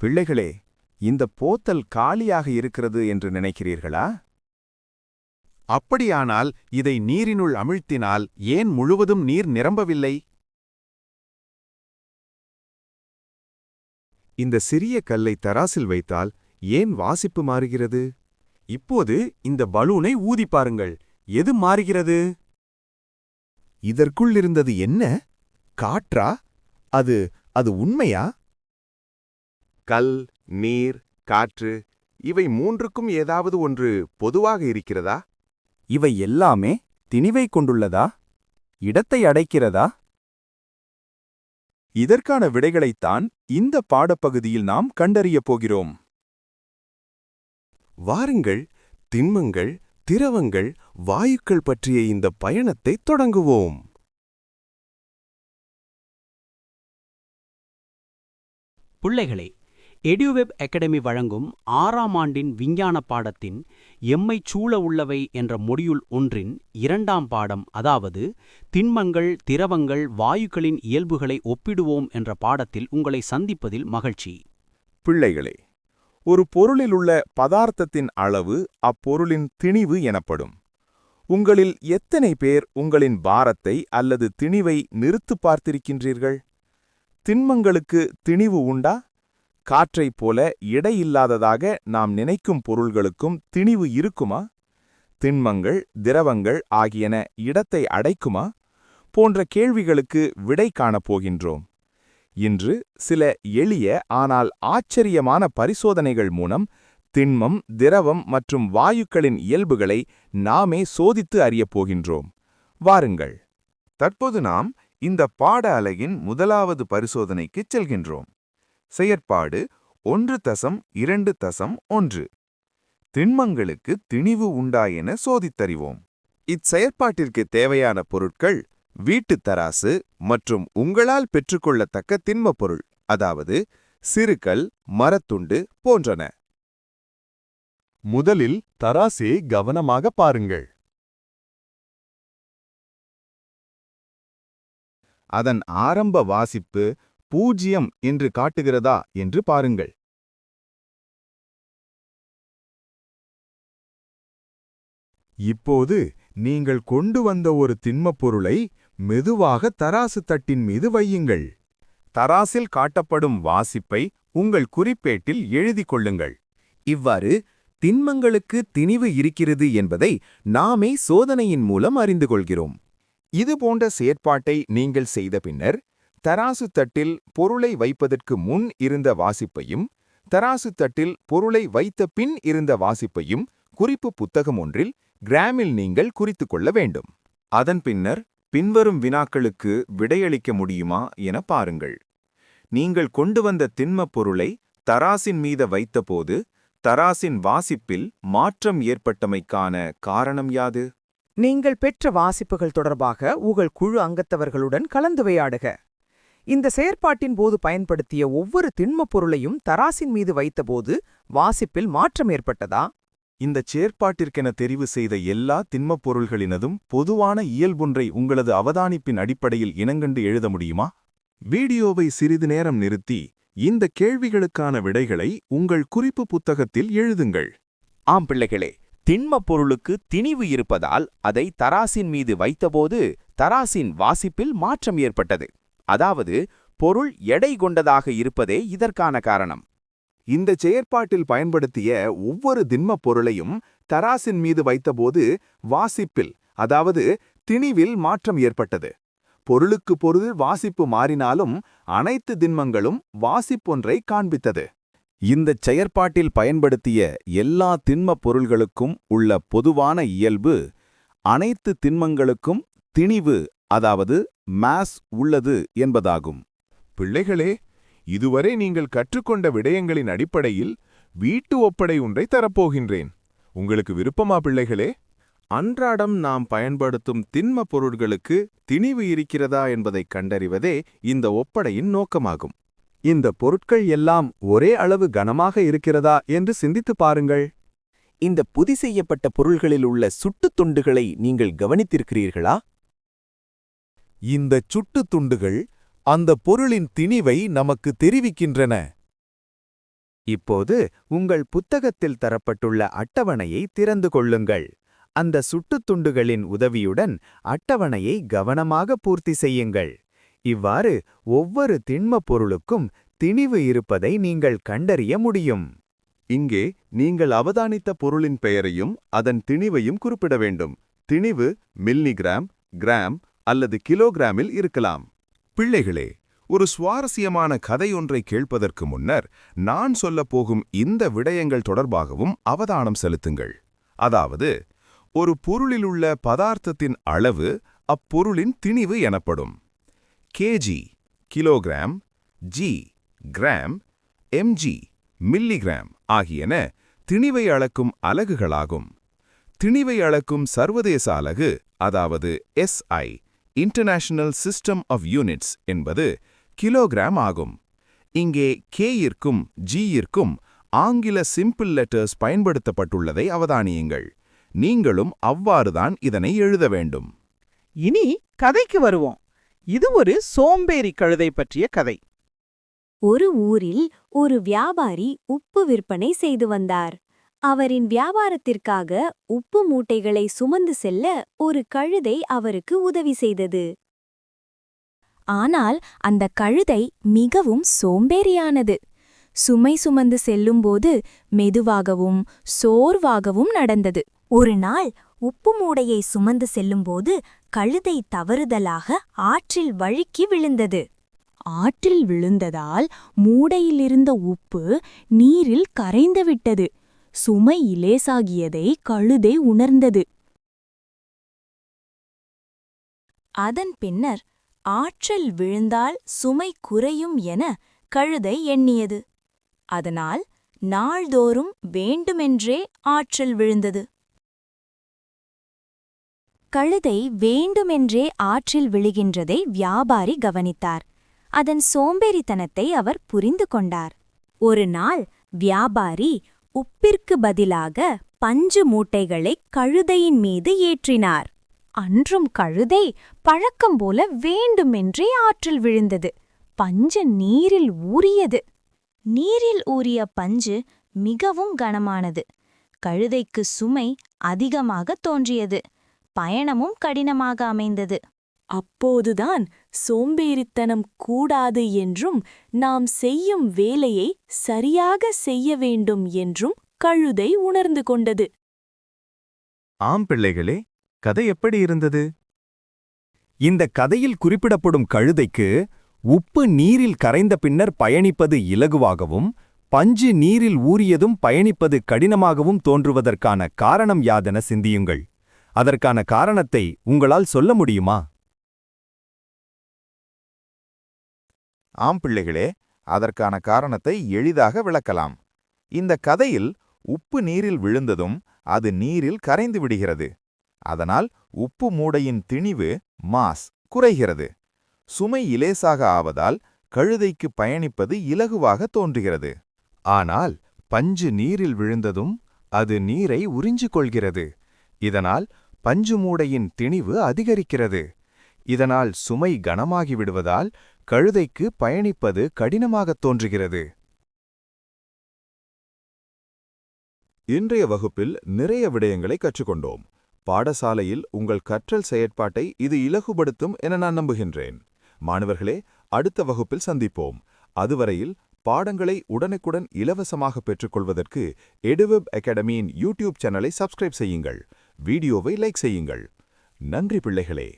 பிள்ளைகளே இந்த போத்தல் காலியாக இருக்கிறது என்று நினைக்கிறீர்களா? அப்படியானால் இதை நீரினுள் அமிழ்த்தினால் ஏன் முழுவதும் நீர் நிரம்பவில்லை? இந்த சிறிய கல்லை தராசில் வைத்தால் ஏன் வாசிப்பு மாறுகிறது? இப்போது இந்த பலூனை ஊதி பாருங்கள். எது மாறுகிறது? இதற்குள் இருந்தது என்ன? காற்றா? அது அது உண்மையா? கல் நீர் காற்று இவை மூன்றுக்கும் ஏதாவது ஒன்று பொதுவாக இருக்கிறதா? இவை எல்லாமே திணிவை கொண்டுள்ளதா? இடத்தை அடைக்கிறதா? இதற்கான விடைகளைத்தான் இந்த பாடப்பகுதியில் நாம் கண்டறியப் போகிறோம். வாருங்கள் திண்மங்கள் திரவங்கள் வாயுக்கள் பற்றிய இந்த பயணத்தை தொடங்குவோம். பிள்ளைகளே எடியூவெப் அகாடமி வழங்கும் ஆறாம் ஆண்டின் விஞ்ஞான பாடத்தின் எம்மைச் சூழ உள்ளவை என்ற மொடியுள் ஒன்றின் இரண்டாம் பாடம் அதாவது திண்மங்கள் திரவங்கள் வாயுக்களின் இயல்புகளை ஒப்பிடுவோம் என்ற பாடத்தில் உங்களை சந்திப்பதில் மகிழ்ச்சி. பிள்ளைகளே ஒரு பொருளில் உள்ள பதார்த்தத்தின் அளவு அப்பொருளின் திணிவு எனப்படும். உங்களில் எத்தனை பேர் உங்களின் பாரத்தை அல்லது திணிவை நிறுத்துப் பார்த்திருக்கின்றீர்கள்? திண்மங்களுக்கு திணிவு உண்டா? காற்றைப் போல இடையில்லாததாக நாம் நினைக்கும் பொருள்களுக்கும் திணிவு இருக்குமா? திண்மங்கள் திரவங்கள் ஆகியன இடத்தை அடைக்குமா? போன்ற கேள்விகளுக்கு விடை காணப்போகின்றோம் இன்று சில எளிய ஆனால் ஆச்சரியமான பரிசோதனைகள் மூலம் திண்மம் திரவம் மற்றும் வாயுக்களின் இயல்புகளை நாமே சோதித்து அறியப் போகின்றோம். வாருங்கள். தற்போது நாம் இந்த பாட அலகின் முதலாவது பரிசோதனைக்குச் செல்கின்றோம். செயற்பாடு ஒன்று தசம் இரண்டு தசம் ஒன்று. திண்மங்களுக்கு திணிவு உண்டா என சோதித்தறிவோம். இச்செயற்பாட்டிற்கு தேவையான பொருட்கள் வீட்டுத் தராசு மற்றும் உங்களால் பெற்றுக்கொள்ளத்தக்க திண்மப் பொருள் அதாவது சிறுகல் மரத்துண்டு போன்றன. முதலில் தராசே கவனமாக பாருங்கள். அதன் ஆரம்ப வாசிப்பு பூஜ்யம் என்று காட்டுகிறதா என்று பாருங்கள். இப்போது நீங்கள் கொண்டு வந்த ஒரு திண்மப் பொருளை மெதுவாக தராசு தட்டின் மீது வையுங்கள். தராசில் காட்டப்படும் வாசிப்பை உங்கள் குறிப்பேட்டில் எழுதிக் கொள்ளுங்கள். இவ்வாறு திண்மங்களுக்கு திணிவு இருக்கிறது என்பதை நாமே சோதனையின் மூலம் அறிந்து கொள்கிறோம். இது போன்ற செயற்பாட்டை நீங்கள் செய்த பின்னர் தராசு தட்டில் பொருளை வைப்பதற்கு முன் இருந்த வாசிப்பையும் தராசு தட்டில் பொருளை வைத்த பின் இருந்த வாசிப்பையும் குறிப்பு புத்தகம் ஒன்றில் கிராமில் நீங்கள் குறித்துக் கொள்ள வேண்டும். அதன் பின்னர் பின்வரும் வினாக்களுக்கு விடையளிக்க முடியுமா என பாருங்கள். நீங்கள் கொண்டு வந்த திண்மப் பொருளை தராசின் மீத வைத்தபோது தராசின் வாசிப்பில் மாற்றம் ஏற்பட்டமைக்கான காரணம் யாது? நீங்கள் பெற்ற வாசிப்புகள் தொடர்பாக உங்கள் குழு அங்கத்தவர்களுடன் கலந்துரையாடுக. இந்த செயற்பாட்டின் போது பயன்படுத்திய ஒவ்வொரு திண்மப் பொருளையும் தராசின் மீது வைத்தபோது வாசிப்பில் மாற்றம் ஏற்பட்டதா? இந்தச் செயற்பாட்டிற்கென தெரிவு செய்த எல்லா திண்மப் பொருள்களினதும் பொதுவான இயல்பொன்றை உங்களது அவதானிப்பின் அடிப்படையில் இனங்கண்டு எழுத முடியுமா? வீடியோவை சிறிது நேரம் நிறுத்தி இந்த கேள்விகளுக்கான விடைகளை உங்கள் குறிப்பு புத்தகத்தில் எழுதுங்கள். ஆம் பிள்ளைகளே திண்மப் பொருளுக்கு திணிவு இருப்பதால் அதை தராசின் மீது வைத்தபோது தராசின் வாசிப்பில் மாற்றம் ஏற்பட்டது. அதாவது பொருள் எடை கொண்டதாக இருப்பதே இதற்கான காரணம். இந்த செயற்பாட்டில் பயன்படுத்திய ஒவ்வொரு திண்மப் பொருளையும் தராசின் மீது வைத்தபோது வாசிப்பில் அதாவது திணிவில் மாற்றம் ஏற்பட்டது. பொருளுக்கு பொருள் வாசிப்பு மாறினாலும் அனைத்து திண்மங்களும் வாசிப்பொன்றை காண்பித்தது. இந்தச் செயற்பாட்டில் பயன்படுத்திய எல்லா திண்மப் பொருள்களுக்கும் உள்ள பொதுவான இயல்பு அனைத்து திண்மங்களுக்கும் திணிவு அதாவது மாஸ் உள்ளது என்பதாகும். பிள்ளைகளே இதுவரை நீங்கள் கற்றுக்கொண்ட விடயங்களின் அடிப்படையில் வீட்டு ஒப்படை ஒன்றை தரப்போகின்றேன். உங்களுக்கு விருப்பமா பிள்ளைகளே? அன்றாடம் நாம் பயன்படுத்தும் திண்மப் பொருட்களுக்கு திணிவு இருக்கிறதா என்பதைக் கண்டறிவதே இந்த ஒப்படையின் நோக்கமாகும். இந்த பொருட்கள் எல்லாம் ஒரே அளவு கனமாக இருக்கிறதா என்று சிந்தித்துப் பாருங்கள். இந்த புதி செய்யப்பட்ட பொருள்களில் உள்ள சுட்டுத் துண்டுகளை நீங்கள் கவனித்திருக்கிறீர்களா? இந்தச் சுட்டுத் துண்டுகள் அந்த பொருளின் திணிவை நமக்கு தெரிவிக்கின்றன. இப்போது உங்கள் புத்தகத்தில் தரப்பட்டுள்ள அட்டவணையை திறந்து கொள்ளுங்கள். அந்த சுட்டுத்துண்டுகளின் உதவியுடன் அட்டவணையை கவனமாக பூர்த்தி செய்யுங்கள். இவ்வாறு ஒவ்வொரு திண்மப் பொருளுக்கும் திணிவு இருப்பதை நீங்கள் கண்டறிய முடியும். இங்கே நீங்கள் அவதானித்த பொருளின் பெயரையும் அதன் திணிவையும் குறிப்பிட வேண்டும். திணிவு மில்லிகிராம் கிராம் அல்லது கிலோகிராமில் இருக்கலாம். பிள்ளைகளே ஒரு சுவாரஸ்யமான கதையொன்றை கேட்பதற்கு முன்னர் நான் சொல்லப் போகும் இந்த விடயங்கள் தொடர்பாகவும் அவதானம் செலுத்துங்கள். அதாவது ஒரு பொருளிலுள்ள பதார்த்தத்தின் அளவு அப்பொருளின் திணிவு எனப்படும். KG kilogram G gram MG milligram ஆகியன திணிவை அளக்கும் அலகுகளாகும். திணிவை அளக்கும் சர்வதேச அலகு அதாவது SI international system of units என்பது கிலோகிராம் ஆகும். இங்கே கேயிற்கும் ஜியிற்கும் ஆங்கில சிம்பிள் லெட்டர்ஸ் பயன்படுத்தப்பட்டுள்ளதை அவதானியுங்கள். நீங்களும் அவ்வாறுதான் இதனை எழுத வேண்டும். இனி கதைக்கு வருவோம். இது ஒரு சோம்பேறி கழுதை பற்றிய கதை. ஒரு ஊரில் ஒரு வியாபாரி உப்பு விற்பனை செய்து வந்தார். அவரின் வியாபாரத்திற்காக உப்பு மூட்டைகளை சுமந்து செல்ல ஒரு கழுதை அவருக்கு உதவி செய்தது. ஆனால் அந்த கழுதை மிகவும் சோம்பேறியானது. சுமை சுமந்து செல்லும்போது மெதுவாகவும் சோர்வாகவும் நடந்தது. ஒரு நாள் உப்பு மூடையை சுமந்து செல்லும்போது கழுதை தவறுதலாக ஆற்றில் வழுக்கி விழுந்தது. ஆற்றில் விழுந்ததால் மூடையிலிருந்த உப்பு நீரில் கரைந்துவிட்டது சுமை இலேசாகியதை கழுதை உணர்ந்தது. அதன் பின்னர் ஆற்றில் விழுந்தால் சுமை குறையும் என கழுதை எண்ணியது. அதனால் நாள்தோறும் வேண்டுமென்றே ஆற்றல் விழுந்தது. கழுதை வேண்டுமென்றே ஆற்றில் விழுகின்றதை வியாபாரி கவனித்தார். அதன் சோம்பேறித்தனத்தை அவர் புரிந்து கொண்டார். ஒரு நாள் வியாபாரி உப்பிற்கு பதிலாக பஞ்சு மூட்டைகளை கழுதையின் மீது ஏற்றினார். அன்றும் கழுதை பழக்கம் போல வேண்டுமென்றே ஆற்றில் விழுந்தது. பஞ்சு நீரில் ஊறியது. நீரில் ஊறிய பஞ்சு மிகவும் கனமானது. கழுதைக்கு சுமை அதிகமாக தோன்றியது. பயணமும் கடினமாக அமைந்தது. அப்போதுதான் சோம்பேறித்தனம் கூடாது என்றும் நாம் செய்யும் வேலையை சரியாக செய்ய வேண்டும் என்றும் கழுதை உணர்ந்து கொண்டது. ஆம் பிள்ளைகளே கதை எப்படி இருந்தது? இந்த கதையில் குறிப்பிடப்படும் கழுதைக்கு உப்பு நீரில் கரைந்த பின்னர் பயணிப்பது இலகுவாகவும் பஞ்சு நீரில் ஊறியதும் பயணிப்பது கடினமாகவும் தோன்றுவதற்கான காரணம் யாதென சிந்தியுங்கள். அதற்கான காரணத்தை உங்களால் சொல்ல முடியுமா? ஆம் பிள்ளைகளே அதற்கான காரணத்தை எளிதாக விளக்கலாம். இந்த கதையில் உப்பு நீரில் விழுந்ததும் அது நீரில் கரைந்து விடுகிறது. அதனால் உப்பு மூடையின் திணிவு மாஸ் குறைகிறது. சுமை இலேசாக ஆவதால் கழுதைக்கு பயணிப்பது இலகுவாக தோன்றுகிறது. ஆனால் பஞ்சு நீரில் விழுந்ததும் அது நீரை உறிஞ்சிக் கொள்கிறது. இதனால் பஞ்சு மூடையின் திணிவு அதிகரிக்கிறது. இதனால் சுமை கனமாகி விடுவதால் கழுதைக்கு பயணிப்பது கடினமாகத் தோன்றுகிறது. இன்றைய வகுப்பில் நிறைய விடயங்களை கற்றுக்கொண்டோம். பாடசாலையில் உங்கள் கற்றல் செயற்பாட்டை இது இலகுபடுத்தும் என நான் நம்புகின்றேன். மாணவர்களே அடுத்த வகுப்பில் சந்திப்போம். அதுவரையில் பாடங்களை உடனுக்குடன் இலவசமாக பெற்றுக்கொள்வதற்கு எடுவெப் அகாடமியின் யூடியூப் சேனலை சப்ஸ்கிரைப் செய்யுங்கள். வீடியோவை லைக் செய்யுங்கள். நன்றி பிள்ளைகளே.